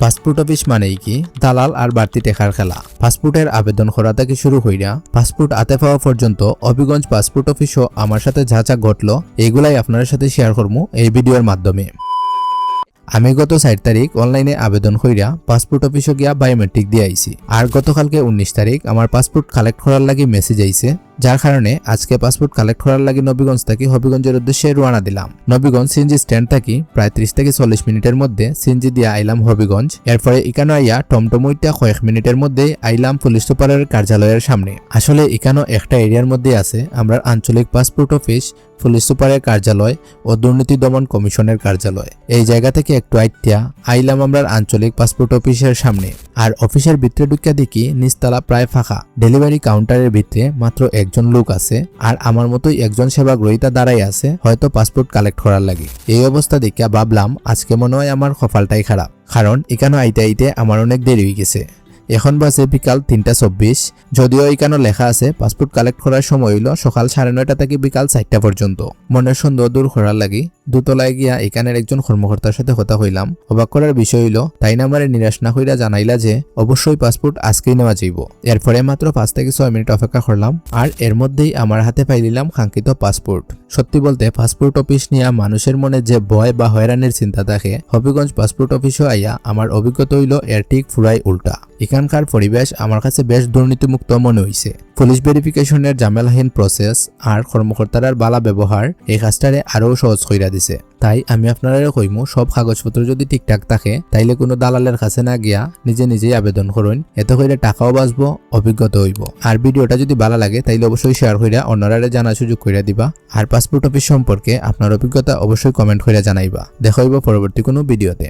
Passport office মানেই কি দালাল আর বাড়তি টেকার খেলা। পাসপোর্টের আবেদন করা থেকে শুরু হইরা পাসপোর্ট আতে পাওয়া পর্যন্ত অবিগঞ্জ পাসপোর্ট অফিসও আমার সাথে যা যা ঘটলো এগুলাই আপনার সাথে শেয়ার করব এই ভিডিওর মাধ্যমে। আমি গত চার তারিখ অনলাইনে আবেদন কইরা পাসপোর্ট অফিসে গিয়া বায়োমেট্রিক দিয়ে আইছি আর গতকালকে উনিশ তারিখ আমার পাসপোর্ট কালেক্ট করার লাগি মেসেজ আইছে যার কারণে আজকে পাসপোর্ট কালেক্ট করার লাগি নবীগঞ্জ থাকি হবিগঞ্জের উদ্দেশ্যে রওনা দিলাম। নবীগঞ্জ সিএনজি স্ট্যান্ড থাকি প্রায় ত্রিশ থেকে চল্লিশ মিনিটের মধ্যে সিএনজি দিয়ে আইলাম হবিগঞ্জ। এরপরে ইকানো আইয়া টমটমইটা কয়েক মিনিটের মধ্যে আইলাম পুলিশ সুপারের কার্যালয়ের সামনে। আসলে ইকানো একটা এরিয়ার মধ্যে আছে আমরা আঞ্চলিক পাসপোর্ট অফিস পুলিশ সুপারের কার্যালয় ও দুর্নীতি দমন কমিশনের কার্যালয়। এই জায়গা থেকে একটু আইটিয়া আইলাম আমরা আঞ্চলিক পাসপোর্ট অফিসের সামনে। আর অফিসের ভিতরে ঢুকিয়া দেখি নিচতলা প্রায় ফাঁকা। ডেলিভারি কাউন্টারের ভিতরে মাত্র একজন লোক আছে আর আমার মতোই একজন সেবা গ্রহীতা দাঁড়াই আছে, হয়তো পাসপোর্ট কালেক্ট করার লাগে। এই অবস্থা দেখিয়া ভাবলাম, আজকে মনে হয় আমার কপালটাই খারাপ। কারণ এখানে আইতে আইতে আমার অনেক দেরি হয়ে গেছে। এখন বাজে বিকাল তিনটা চব্বিশ। যদিও এখানে লেখা আছে পাসপোর্ট কালেক্ট করার সময় হইল সকাল সাড়ে নয়টা থেকে বিকাল চারটা পর্যন্ত। মনের সন্দেহ দূর করার লাগি। দুতলায় গিয়া এখানের একজন কর্মকর্তার সাথে কথা হইলাম অবাক করার বিষয় হইল, তাই নামারে নিরাশ না হইরা জানাইলা যে, অবশ্যই পাসপোর্ট আজকেই নেওয়া যাইব। এরপরে মাত্র পাঁচ থেকে ছয় মিনিট অপেক্ষা করলাম, আর এর মধ্যেই আমার হাতে পাইলিলাম কাঙ্ক্ষিত পাসপোর্ট। সত্যি বলতে, পাসপোর্ট অফিস নিয়ে মানুষের মনে যে ভয় বা হয়রানির চিন্তা থাকে, হবিগঞ্জ পাসপোর্ট অফিসও আইয়া আমার অভিজ্ঞতা হইল এর ঠিক ফুরাই উল্টা। এখানকার পরিবেশ আমার কাছে বেশ দুর্নীতিমুক্ত মনে হইছে। পুলিশ ভেরিফিকেশনের জামেলাহীন প্রসেস আর কর্মকর্তার বালা ব্যবহার এই কাজটারে আরও সহজ কইরা দিছে। তাই আমি আপনারা কইমু, সব কাগজপত্র যদি ঠিকঠাক থাকে, তাইলে কোনো দালালের কাছে না গিয়া নিজে নিজেই আবেদন করুন। এত কইরে টাকাও বাঁচব অভিজ্ঞতা হইব। আর ভিডিওটা যদি ভালো লাগে, তাইলে অবশ্যই শেয়ার কইরা অন্যরা জানা সুযোগ কইরা দিবা। আর পাসপোর্ট অফিস সম্পর্কে আপনার অভিজ্ঞতা অবশ্যই কমেন্ট কইরা জানাইবা। দেখা হইব পরবর্তী কোনো ভিডিওতে